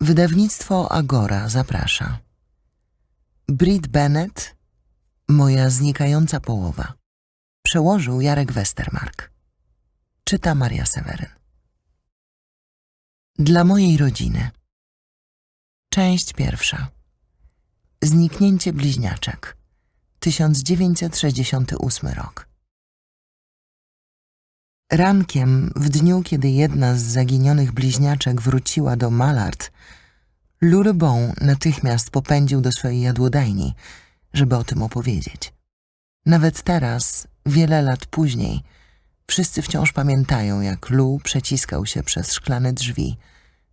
Wydawnictwo Agora zaprasza. Brit Bennett, moja znikająca połowa. Przełożył Jarek Westermark. Czyta Maria Seweryn. Dla mojej rodziny. Część pierwsza. Zniknięcie bliźniaczek. 1968 rok. Rankiem, w dniu, kiedy jedna z zaginionych bliźniaczek wróciła do Mallard, Lurybon natychmiast popędził do swojej jadłodajni, żeby o tym opowiedzieć. Nawet teraz, wiele lat później, wszyscy wciąż pamiętają, jak Lu przeciskał się przez szklane drzwi,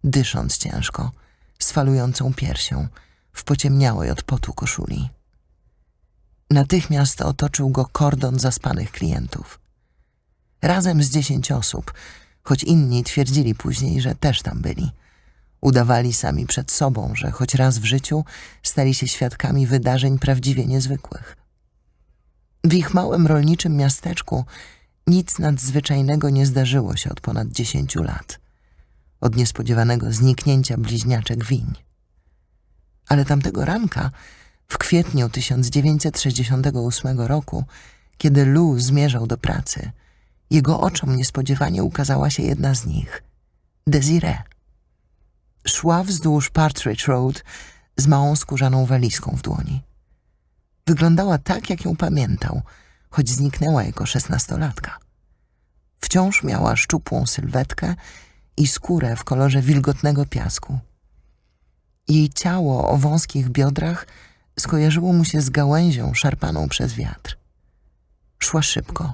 dysząc ciężko, z falującą piersią, w pociemniałej od potu koszuli. Natychmiast otoczył go kordon zaspanych klientów. Razem z dziesięć osób, choć inni twierdzili później, że też tam byli. Udawali sami przed sobą, że choć raz w życiu stali się świadkami wydarzeń prawdziwie niezwykłych. W ich małym rolniczym miasteczku nic nadzwyczajnego nie zdarzyło się od ponad dziesięciu lat. Od niespodziewanego zniknięcia bliźniaczek wiń. Ale tamtego ranka, w kwietniu 1968 roku, kiedy Lou zmierzał do pracy, jego oczom niespodziewanie ukazała się jedna z nich – Desiree. Szła wzdłuż Partridge Road z małą skórzaną walizką w dłoni. Wyglądała tak, jak ją pamiętał, choć zniknęła jako szesnastolatka. Wciąż miała szczupłą sylwetkę i skórę w kolorze wilgotnego piasku. Jej ciało o wąskich biodrach skojarzyło mu się z gałęzią szarpaną przez wiatr. Szła szybko,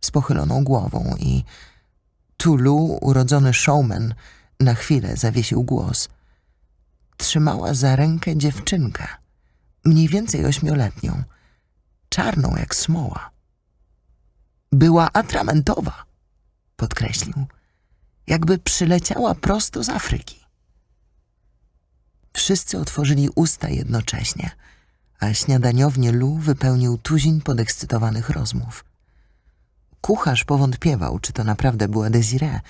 z pochyloną głową i Tulu, urodzony showman, na chwilę zawiesił głos. Trzymała za rękę dziewczynkę, mniej więcej ośmioletnią, czarną jak smoła. Była atramentowa, podkreślił, jakby przyleciała prosto z Afryki. Wszyscy otworzyli usta jednocześnie, a śniadaniownie Lu wypełnił tuzin podekscytowanych rozmów. Kucharz powątpiewał, czy to naprawdę była Desiree,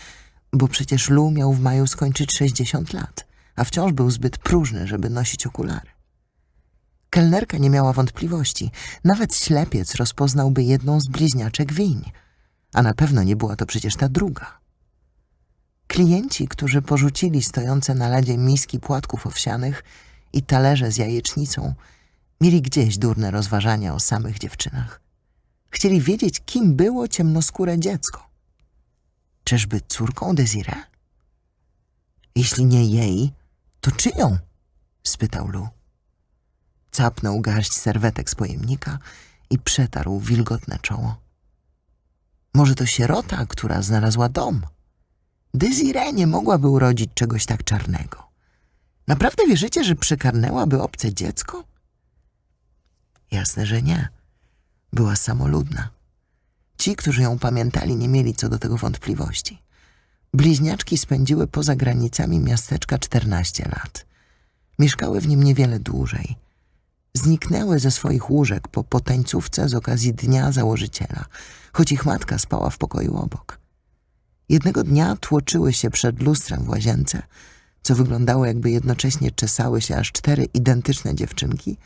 bo przecież Lu miał w maju skończyć 60 lat, a wciąż był zbyt próżny, żeby nosić okulary. Kelnerka nie miała wątpliwości. Nawet ślepiec rozpoznałby jedną z bliźniaczek wiń, a na pewno nie była to przecież ta druga. Klienci, którzy porzucili stojące na ladzie miski płatków owsianych i talerze z jajecznicą, mieli gdzieś durne rozważania o samych dziewczynach. Chcieli wiedzieć, kim było ciemnoskóre dziecko. Czyżby córką Desiree? Jeśli nie jej, to czyją? spytał Lu. Capnął garść serwetek z pojemnika i przetarł wilgotne czoło. Może to sierota, która znalazła dom? Desiree nie mogłaby urodzić czegoś tak czarnego. Naprawdę wierzycie, że przykarnęłaby obce dziecko? Jasne, że nie. Była samoludna. Ci, którzy ją pamiętali, nie mieli co do tego wątpliwości. Bliźniaczki spędziły poza granicami miasteczka 14 lat. Mieszkały w nim niewiele dłużej. Zniknęły ze swoich łóżek po potańcówce z okazji Dnia Założyciela, choć ich matka spała w pokoju obok. Jednego dnia tłoczyły się przed lustrem w łazience, co wyglądało jakby jednocześnie czesały się aż cztery identyczne dziewczynki,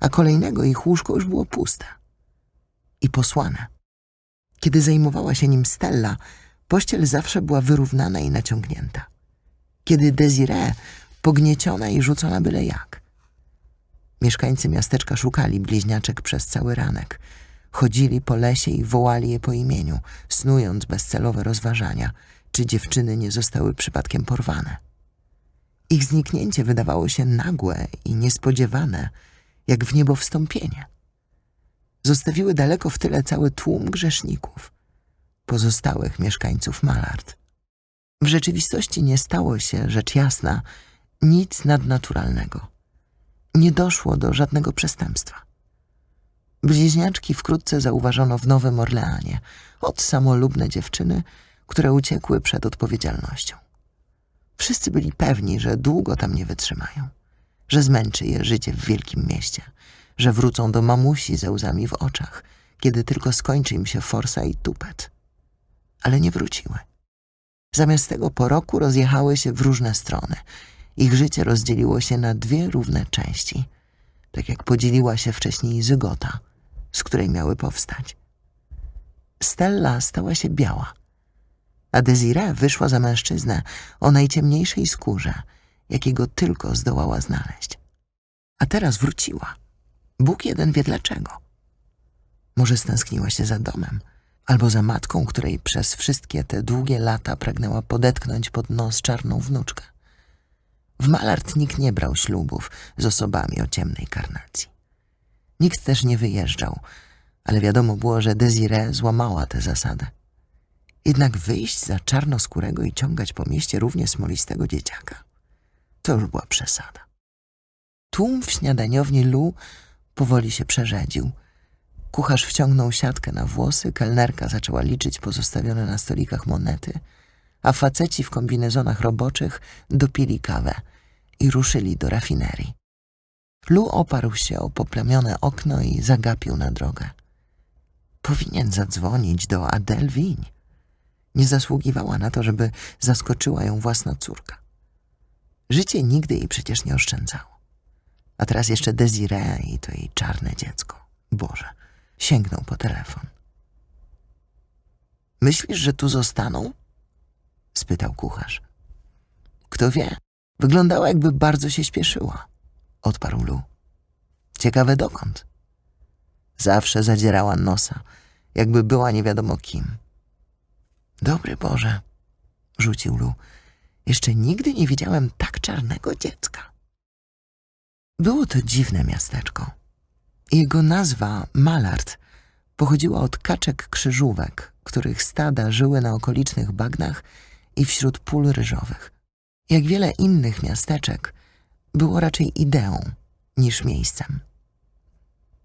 a kolejnego ich łóżko już było puste i posłane. Kiedy zajmowała się nim Stella, pościel zawsze była wyrównana i naciągnięta. Kiedy Desiree, pognieciona i rzucona byle jak. Mieszkańcy miasteczka szukali bliźniaczek przez cały ranek. Chodzili po lesie i wołali je po imieniu, snując bezcelowe rozważania, czy dziewczyny nie zostały przypadkiem porwane. Ich zniknięcie wydawało się nagłe i niespodziewane, jak w niebo wstąpienie zostawiły daleko w tyle cały tłum grzeszników, pozostałych mieszkańców Malard. W rzeczywistości nie stało się, rzecz jasna, nic nadnaturalnego. Nie doszło do żadnego przestępstwa. Bliźniaczki wkrótce zauważono w Nowym Orleanie, od samolubne dziewczyny, które uciekły przed odpowiedzialnością. Wszyscy byli pewni, że długo tam nie wytrzymają, że zmęczy je życie w wielkim mieście – że wrócą do mamusi ze łzami w oczach, kiedy tylko skończy im się forsa i tupet. Ale nie wróciły. Zamiast tego po roku rozjechały się w różne strony Ich życie rozdzieliło się na dwie równe części, tak jak podzieliła się wcześniej zygota, z której miały powstać. Stella stała się biała, a Desiree wyszła za mężczyznę o najciemniejszej skórze, jakiego tylko zdołała znaleźć. A teraz wróciła. Bóg jeden wie dlaczego. Może stęskniła się za domem, albo za matką, której przez wszystkie te długie lata pragnęła podetknąć pod nos czarną wnuczkę. W Malart nikt nie brał ślubów z osobami o ciemnej karnacji. Nikt też nie wyjeżdżał, ale wiadomo było, że Desiree złamała tę zasadę. Jednak wyjść za czarnoskórego i ciągać po mieście równie smolistego dzieciaka to już była przesada. Tłum w śniadaniowni Lu powoli się przerzedził. Kucharz wciągnął siatkę na włosy, kelnerka zaczęła liczyć pozostawione na stolikach monety, a faceci w kombinezonach roboczych dopili kawę i ruszyli do rafinerii. Lu oparł się o poplamione okno i zagapił na drogę. Powinien zadzwonić do Adele Wiń. Nie zasługiwała na to, żeby zaskoczyła ją własna córka. Życie nigdy jej przecież nie oszczędzało. A teraz jeszcze Desiree i to jej czarne dziecko. Boże, sięgnął po telefon. Myślisz, że tu zostaną? spytał kucharz. Kto wie, wyglądała jakby bardzo się śpieszyła, odparł Lu. Ciekawe dokąd. Zawsze zadzierała nosa, jakby była nie wiadomo kim. Dobry Boże, rzucił Lu. Jeszcze nigdy nie widziałem tak czarnego dziecka. Było to dziwne miasteczko. Jego nazwa, Malard, pochodziła od kaczek krzyżówek, których stada żyły na okolicznych bagnach i wśród pól ryżowych. Jak wiele innych miasteczek, było raczej ideą niż miejscem.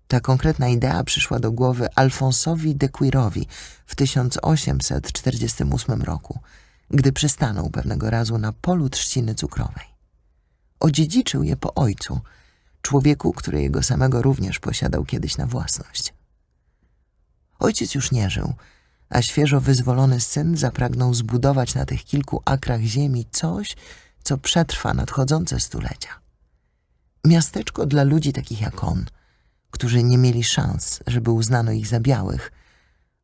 Ta konkretna idea przyszła do głowy Alfonsowi de Quirowi w 1848 roku, gdy przystanął pewnego razu na polu trzciny cukrowej. Odziedziczył je po ojcu, człowieku, który jego samego również posiadał kiedyś na własność. Ojciec już nie żył, a świeżo wyzwolony syn zapragnął zbudować na tych kilku akrach ziemi coś, co przetrwa nadchodzące stulecia. Miasteczko dla ludzi takich jak on, którzy nie mieli szans, żeby uznano ich za białych,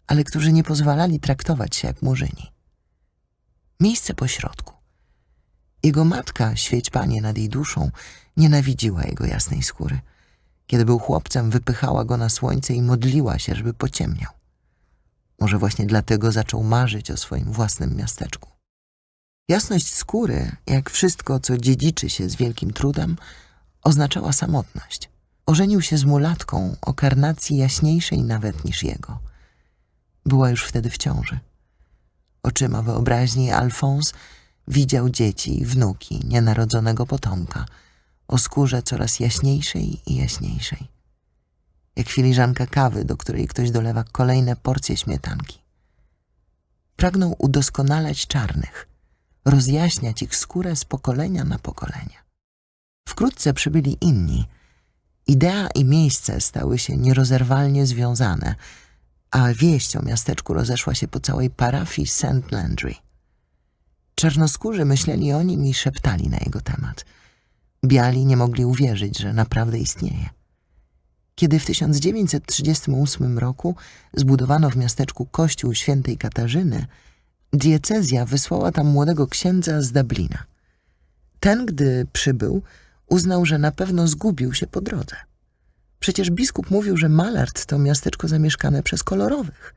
ale którzy nie pozwalali traktować się jak murzyni. Miejsce pośrodku. Jego matka, świeć panie nad jej duszą, nienawidziła jego jasnej skóry. Kiedy był chłopcem, wypychała go na słońce i modliła się, żeby pociemniał. Może właśnie dlatego zaczął marzyć o swoim własnym miasteczku. Jasność skóry, jak wszystko, co dziedziczy się z wielkim trudem, oznaczała samotność. Ożenił się z mulatką o karnacji jaśniejszej nawet niż jego. Była już wtedy w ciąży. Oczyma wyobraźni Alfons widział dzieci wnuki nienarodzonego potomka o skórze coraz jaśniejszej i jaśniejszej. Jak filiżanka kawy, do której ktoś dolewa kolejne porcje śmietanki. Pragnął udoskonalać czarnych, rozjaśniać ich skórę z pokolenia na pokolenie. Wkrótce przybyli inni. Idea i miejsce stały się nierozerwalnie związane, a wieść o miasteczku rozeszła się po całej parafii St. Landry. Czarnoskórzy myśleli o nim i szeptali na jego temat. Biali nie mogli uwierzyć, że naprawdę istnieje. Kiedy w 1938 roku zbudowano w miasteczku kościół świętej Katarzyny, diecezja wysłała tam młodego księdza z Dublina. Ten, gdy przybył, uznał, że na pewno zgubił się po drodze. Przecież biskup mówił, że Malard to miasteczko zamieszkane przez kolorowych.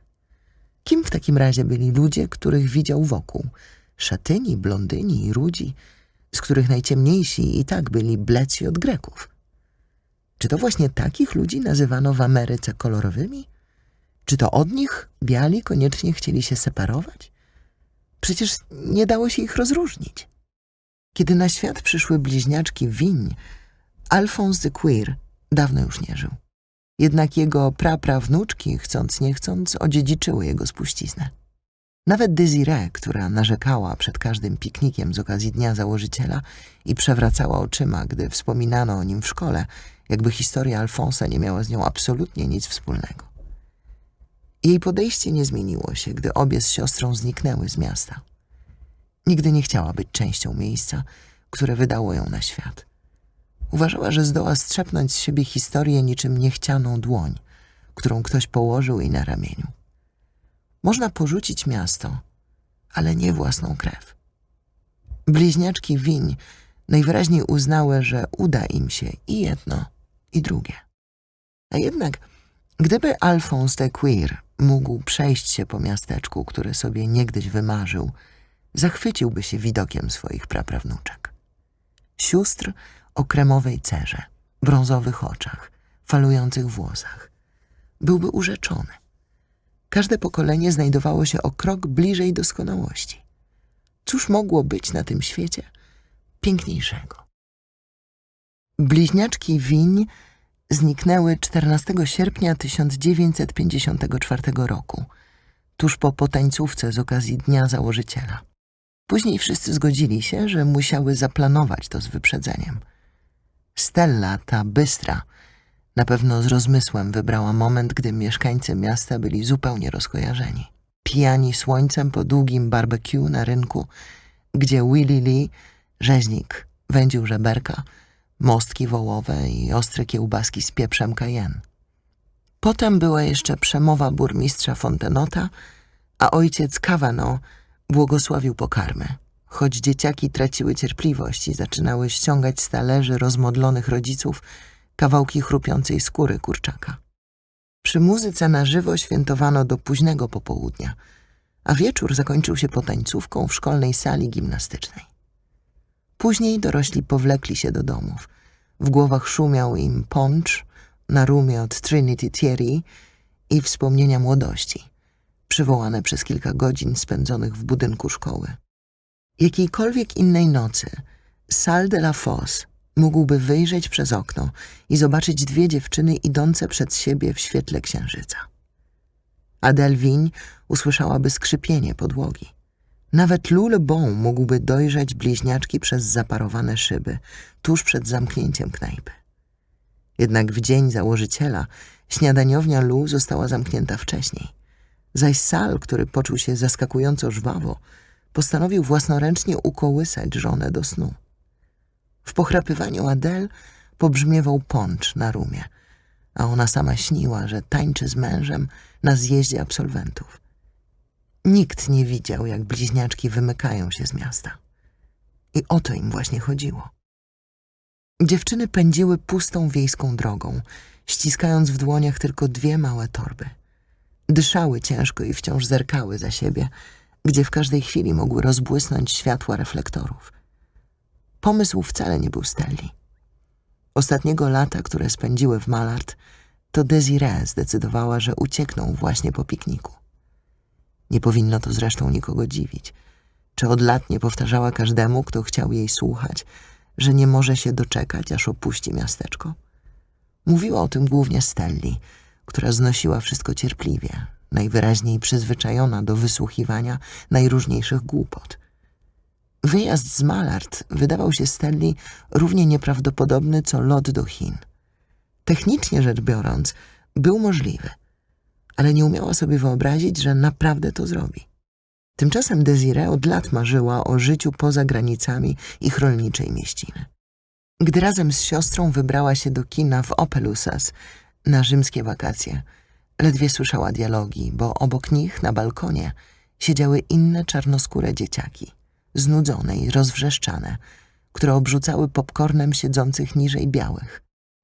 Kim w takim razie byli ludzie, których widział wokół? Szatyni, blondyni i rudzi, z których najciemniejsi i tak byli bledsi od Greków. Czy to właśnie takich ludzi nazywano w Ameryce kolorowymi? Czy to od nich biali koniecznie chcieli się separować? Przecież nie dało się ich rozróżnić. Kiedy na świat przyszły bliźniaczki Wiń, Alphonse de Queer dawno już nie żył. Jednak jego praprawnuczki, chcąc nie chcąc, odziedziczyły jego spuściznę. Nawet Desiree, która narzekała przed każdym piknikiem z okazji Dnia Założyciela i przewracała oczyma, gdy wspominano o nim w szkole, jakby historia Alfonsa nie miała z nią absolutnie nic wspólnego. Jej podejście nie zmieniło się, gdy obie z siostrą zniknęły z miasta. Nigdy nie chciała być częścią miejsca, które wydało ją na świat. Uważała, że zdoła strzepnąć z siebie historię niczym niechcianą dłoń, którą ktoś położył jej na ramieniu. Można porzucić miasto, ale nie własną krew. Bliźniaczki Wiń najwyraźniej uznały, że uda im się i jedno, i drugie. A jednak, gdyby Alphonse de Queer mógł przejść się po miasteczku, które sobie niegdyś wymarzył, zachwyciłby się widokiem swoich praprawnuczek. Sióstr o kremowej cerze, brązowych oczach, falujących włosach. Byłby urzeczony. Każde pokolenie znajdowało się o krok bliżej doskonałości. Cóż mogło być na tym świecie piękniejszego? Bliźniaczki Wiń zniknęły 14 sierpnia 1954 roku, tuż po potańcówce z okazji Dnia Założyciela. Później wszyscy zgodzili się, że musiały zaplanować to z wyprzedzeniem. Stella, ta bystra, na pewno z rozmysłem wybrała moment, gdy mieszkańcy miasta byli zupełnie rozkojarzeni. Pijani słońcem po długim barbecue na rynku, gdzie Willie Lee, rzeźnik, wędził żeberka, mostki wołowe i ostre kiełbaski z pieprzem cayenne. Potem była jeszcze przemowa burmistrza Fontenota, a ojciec Kawano błogosławił pokarmy, choć dzieciaki traciły cierpliwość i zaczynały ściągać z talerzy rozmodlonych rodziców kawałki chrupiącej skóry kurczaka. Przy muzyce na żywo świętowano do późnego popołudnia, a wieczór zakończył się potańcówką w szkolnej sali gimnastycznej. Później dorośli powlekli się do domów. W głowach szumiał im poncz na rumie od Trinity Thierry i wspomnienia młodości, przywołane przez kilka godzin spędzonych w budynku szkoły. Jakiejkolwiek innej nocy Salle de la Fosse mógłby wyjrzeć przez okno i zobaczyć dwie dziewczyny idące przed siebie w świetle księżyca. Adele Wiń usłyszałaby skrzypienie podłogi. Nawet Lou Le Bon mógłby dojrzeć bliźniaczki przez zaparowane szyby, tuż przed zamknięciem knajpy. Jednak w dzień założyciela śniadaniownia Lou została zamknięta wcześniej. Zaś Sal, który poczuł się zaskakująco żwawo, postanowił własnoręcznie ukołysać żonę do snu. W pochrapywaniu Adele pobrzmiewał poncz na rumie, a ona sama śniła, że tańczy z mężem na zjeździe absolwentów. Nikt nie widział, jak bliźniaczki wymykają się z miasta. I o to im właśnie chodziło. Dziewczyny pędziły pustą wiejską drogą, ściskając w dłoniach tylko dwie małe torby. Dyszały ciężko i wciąż zerkały za siebie, gdzie w każdej chwili mogły rozbłysnąć światła reflektorów. Pomysł wcale nie był Stelli. Ostatniego lata, które spędziły w Malard, to Desiree zdecydowała, że uciekną właśnie po pikniku. Nie powinno to zresztą nikogo dziwić. Czy od lat nie powtarzała każdemu, kto chciał jej słuchać, że nie może się doczekać, aż opuści miasteczko? Mówiła o tym głównie Stelli, która znosiła wszystko cierpliwie, najwyraźniej przyzwyczajona do wysłuchiwania najróżniejszych głupot. Wyjazd z Malard wydawał się Stelli równie nieprawdopodobny co lot do Chin. Technicznie rzecz biorąc, był możliwy, ale nie umiała sobie wyobrazić, że naprawdę to zrobi. Tymczasem Desiree od lat marzyła o życiu poza granicami ich rolniczej mieściny. Gdy razem z siostrą wybrała się do kina w Opelusas na rzymskie wakacje, ledwie słyszała dialogi, bo obok nich na balkonie siedziały inne czarnoskóre dzieciaki, znudzone i rozwrzeszczane, które obrzucały popcornem siedzących niżej białych,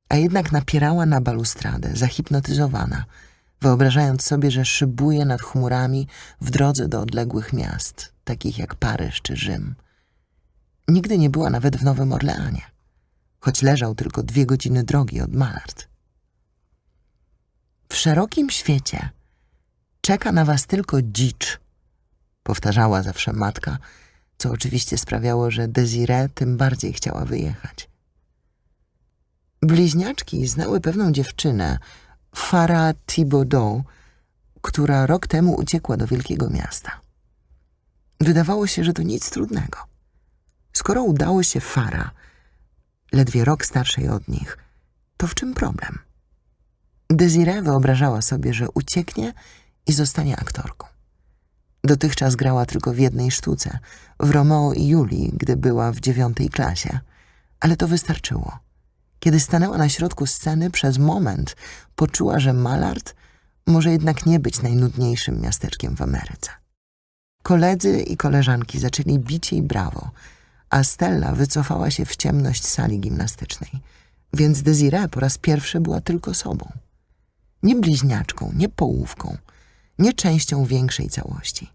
a jednak napierała na balustradę, zahipnotyzowana – wyobrażając sobie, że szybuje nad chmurami w drodze do odległych miast, takich jak Paryż czy Rzym. Nigdy nie była nawet w Nowym Orleanie, choć leżał tylko dwie godziny drogi od Malard. W szerokim świecie czeka na was tylko dzicz, powtarzała zawsze matka, co oczywiście sprawiało, że Desiree tym bardziej chciała wyjechać. Bliźniaczki znały pewną dziewczynę, Farah Thibaudot, która rok temu uciekła do wielkiego miasta. Wydawało się, że to nic trudnego. Skoro udało się Farah, ledwie rok starszej od nich, to w czym problem? Desiree wyobrażała sobie, że ucieknie i zostanie aktorką. Dotychczas grała tylko w jednej sztuce, w Romeo i Julii, gdy była w dziewiątej klasie. Ale to wystarczyło. Kiedy stanęła na środku sceny, przez moment poczuła, że Mallard może jednak nie być najnudniejszym miasteczkiem w Ameryce. Koledzy i koleżanki zaczęli bić jej brawo, a Stella wycofała się w ciemność sali gimnastycznej, więc Desiree po raz pierwszy była tylko sobą. Nie bliźniaczką, nie połówką, nie częścią większej całości.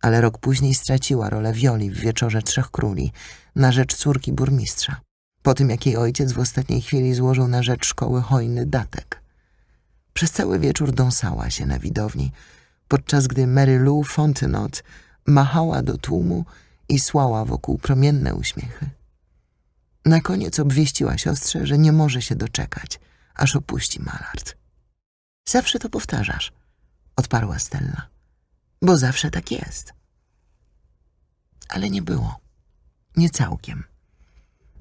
Ale rok później straciła rolę Wioli w Wieczorze Trzech Króli na rzecz córki burmistrza, po tym jak jej ojciec w ostatniej chwili złożył na rzecz szkoły hojny datek. Przez cały wieczór dąsała się na widowni, podczas gdy Mary Lou Fontenot machała do tłumu i słała wokół promienne uśmiechy. Na koniec obwieściła siostrze, że nie może się doczekać, aż opuści Mallard. Zawsze to powtarzasz, odparła Stella, bo zawsze tak jest. Ale nie było. Nie całkiem.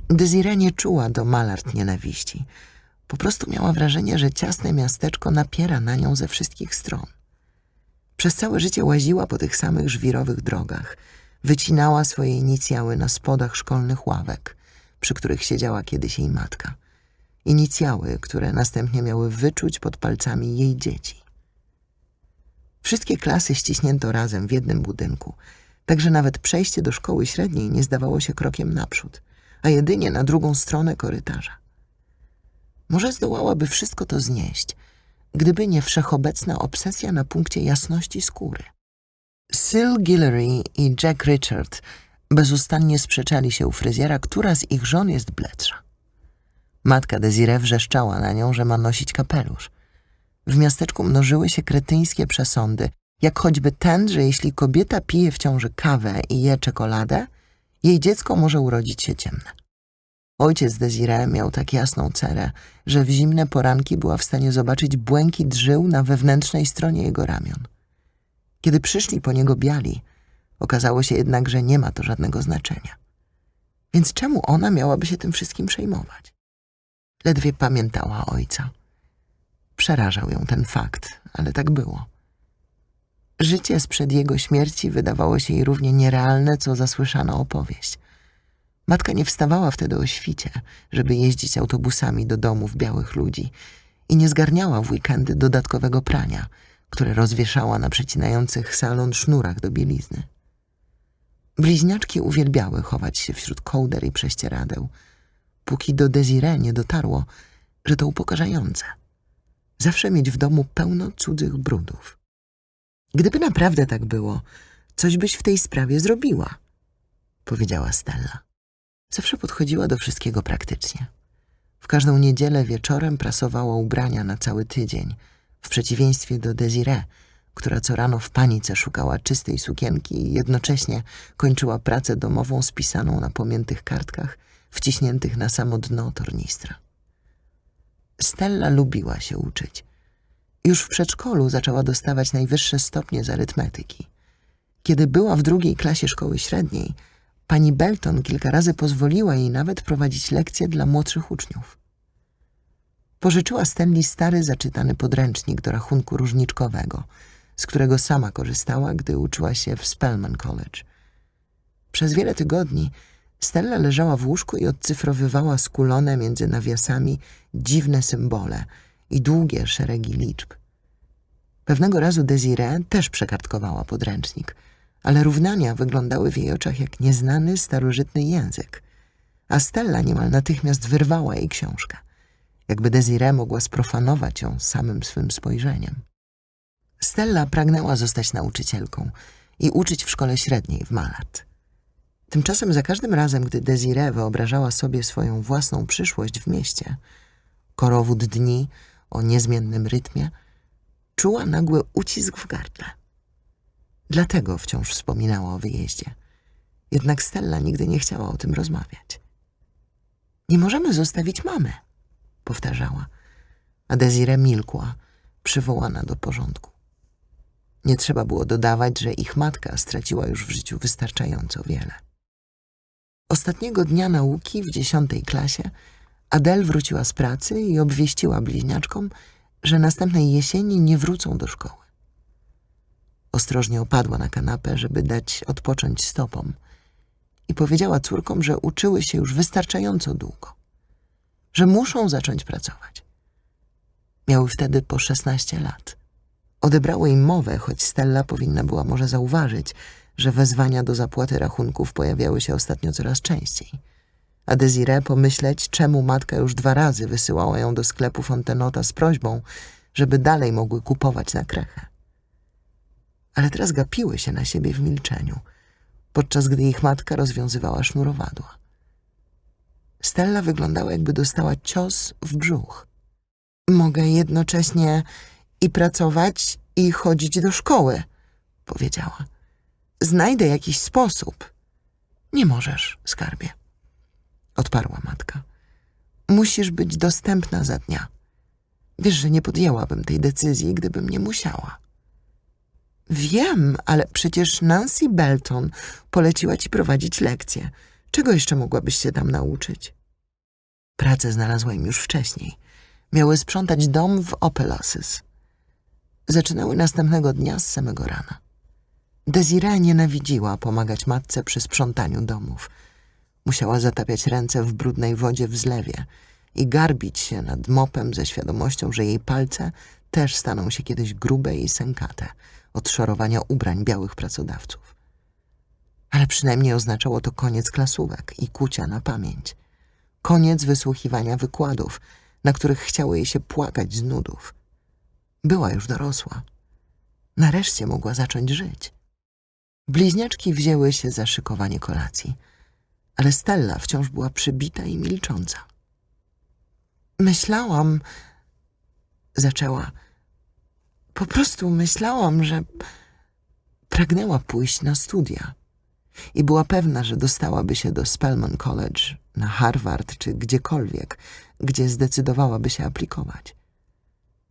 Desiree nie czuła do Mallard nienawiści. Po prostu miała wrażenie, że ciasne miasteczko napiera na nią ze wszystkich stron. Przez całe życie łaziła po tych samych żwirowych drogach. Wycinała swoje inicjały na spodach szkolnych ławek, przy których siedziała kiedyś jej matka. Inicjały, które następnie miały wyczuć pod palcami jej dzieci. Wszystkie klasy ściśnięto razem w jednym budynku, także nawet przejście do szkoły średniej nie zdawało się krokiem naprzód, a jedynie na drugą stronę korytarza. Może zdołałaby wszystko to znieść, gdyby nie wszechobecna obsesja na punkcie jasności skóry. Syl Guillory i Jack Richard bezustannie sprzeczali się u fryzjera, która z ich żon jest bledsza. Matka Desiree wrzeszczała na nią, że ma nosić kapelusz. W miasteczku mnożyły się kretyńskie przesądy, jak choćby ten, że jeśli kobieta pije w ciąży kawę i je czekoladę, jej dziecko może urodzić się ciemne. Ojciec Desiree miał tak jasną cerę, że w zimne poranki była w stanie zobaczyć błękit żył na wewnętrznej stronie jego ramion. Kiedy przyszli po niego biali, okazało się jednak, że nie ma to żadnego znaczenia. Więc czemu ona miałaby się tym wszystkim przejmować? Ledwie pamiętała ojca. Przerażał ją ten fakt, ale tak było. Życie sprzed jego śmierci wydawało się jej równie nierealne, co zasłyszana opowieść. Matka nie wstawała wtedy o świcie, żeby jeździć autobusami do domów białych ludzi i nie zgarniała w weekendy dodatkowego prania, które rozwieszała na przecinających salon sznurach do bielizny. Bliźniaczki uwielbiały chować się wśród kołder i prześcieradeł, póki do Desiree nie dotarło, że to upokarzające. Zawsze mieć w domu pełno cudzych brudów. Gdyby naprawdę tak było, coś byś w tej sprawie zrobiła, powiedziała Stella. Zawsze podchodziła do wszystkiego praktycznie. W każdą niedzielę wieczorem prasowała ubrania na cały tydzień, w przeciwieństwie do Desiree, która co rano w panice szukała czystej sukienki i jednocześnie kończyła pracę domową spisaną na pomiętych kartkach wciśniętych na samo dno tornistra. Stella lubiła się uczyć. Już w przedszkolu zaczęła dostawać najwyższe stopnie z arytmetyki. Kiedy była w drugiej klasie szkoły średniej, pani Belton kilka razy pozwoliła jej nawet prowadzić lekcje dla młodszych uczniów. Pożyczyła Stanley stary, zaczytany podręcznik do rachunku różniczkowego, z którego sama korzystała, gdy uczyła się w Spelman College. Przez wiele tygodni Stella leżała w łóżku i odcyfrowywała skulone między nawiasami dziwne symbole i długie szeregi liczb. Pewnego razu Desiree też przekartkowała podręcznik, ale równania wyglądały w jej oczach jak nieznany, starożytny język, a Stella niemal natychmiast wyrwała jej książkę, jakby Desiree mogła sprofanować ją samym swym spojrzeniem. Stella pragnęła zostać nauczycielką i uczyć w szkole średniej w Malat. Tymczasem za każdym razem, gdy Desiree wyobrażała sobie swoją własną przyszłość w mieście, korowód dni o niezmiennym rytmie, czuła nagły ucisk w gardle. Dlatego wciąż wspominała o wyjeździe. Jednak Stella nigdy nie chciała o tym rozmawiać. Nie możemy zostawić mamy, powtarzała, a Desiree milkła, przywołana do porządku. Nie trzeba było dodawać, że ich matka straciła już w życiu wystarczająco wiele. Ostatniego dnia nauki w dziesiątej klasie Adele wróciła z pracy i obwieściła bliźniaczkom, że następnej jesieni nie wrócą do szkoły. Ostrożnie opadła na kanapę, żeby dać odpocząć stopom i powiedziała córkom, że uczyły się już wystarczająco długo, że muszą zacząć pracować. Miały wtedy po 16 lat. Odebrały im mowę, choć Stella powinna była może zauważyć, że wezwania do zapłaty rachunków pojawiały się ostatnio coraz częściej. A Desiree pomyśleć, czemu matka już dwa razy wysyłała ją do sklepu Fontenota z prośbą, żeby dalej mogły kupować na krechę. Ale teraz gapiły się na siebie w milczeniu, podczas gdy ich matka rozwiązywała sznurowadła. Stella wyglądała, jakby dostała cios w brzuch. Mogę jednocześnie i pracować, i chodzić do szkoły, powiedziała. Znajdę jakiś sposób. Nie możesz, skarbie, odparła matka. Musisz być dostępna za dnia. Wiesz, że nie podjęłabym tej decyzji, gdybym nie musiała. Wiem, ale przecież Nancy Belton poleciła ci prowadzić lekcje. Czego jeszcze mogłabyś się tam nauczyć? Pracę znalazła im już wcześniej. Miały sprzątać dom w Opelasis. Zaczynały następnego dnia z samego rana. Desiree nienawidziła pomagać matce przy sprzątaniu domów. Musiała zatapiać ręce w brudnej wodzie w zlewie i garbić się nad mopem ze świadomością, że jej palce też staną się kiedyś grube i sękate od szorowania ubrań białych pracodawców. Ale przynajmniej oznaczało to koniec klasówek i kucia na pamięć. Koniec wysłuchiwania wykładów, na których chciało jej się płakać z nudów. Była już dorosła. Nareszcie mogła zacząć żyć. Bliźniaczki wzięły się za szykowanie kolacji, ale Stella wciąż była przybita i milcząca. Myślałam, zaczęła. Po prostu myślałam, że pragnęła pójść na studia i była pewna, że dostałaby się do Spelman College, na Harvard czy gdziekolwiek, gdzie zdecydowałaby się aplikować.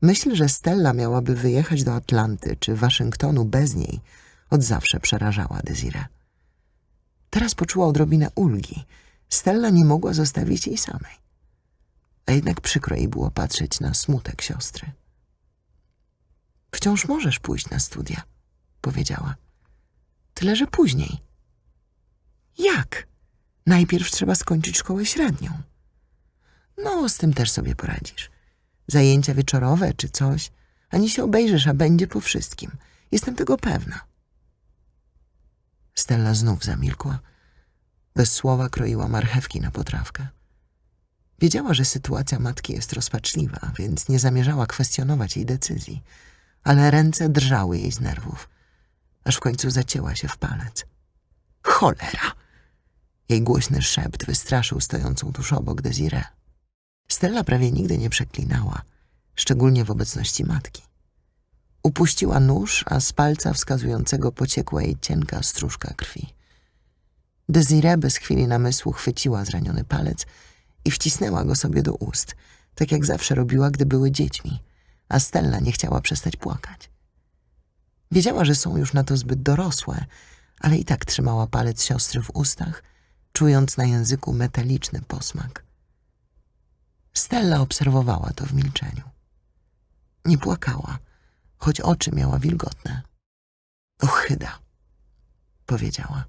Myśl, że Stella miałaby wyjechać do Atlanty czy Waszyngtonu bez niej, od zawsze przerażała Desiree. Teraz poczuła odrobinę ulgi. Stella nie mogła zostawić jej samej. A jednak przykro jej było patrzeć na smutek siostry. Wciąż możesz pójść na studia, powiedziała. Tyle, że później. Jak? Najpierw trzeba skończyć szkołę średnią. No, z tym też sobie poradzisz. Zajęcia wieczorowe czy coś. Ani się obejrzysz, a będzie po wszystkim. Jestem tego pewna. Stella znów zamilkła. Bez słowa kroiła marchewki na potrawkę. Wiedziała, że sytuacja matki jest rozpaczliwa, więc nie zamierzała kwestionować jej decyzji, ale ręce drżały jej z nerwów, aż w końcu zacięła się w palec. Cholera! Jej głośny szept wystraszył stojącą tuż obok Desiree. Stella prawie nigdy nie przeklinała, szczególnie w obecności matki. Upuściła nóż, a z palca wskazującego pociekła jej cienka stróżka krwi. Desiree bez chwili namysłu chwyciła zraniony palec i wcisnęła go sobie do ust, tak jak zawsze robiła, gdy były dziećmi, a Stella nie chciała przestać płakać. Wiedziała, że są już na to zbyt dorosłe, ale i tak trzymała palec siostry w ustach, czując na języku metaliczny posmak. Stella obserwowała to w milczeniu. Nie płakała, choć oczy miała wilgotne. Ochyda, powiedziała,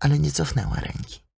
ale nie cofnęła ręki.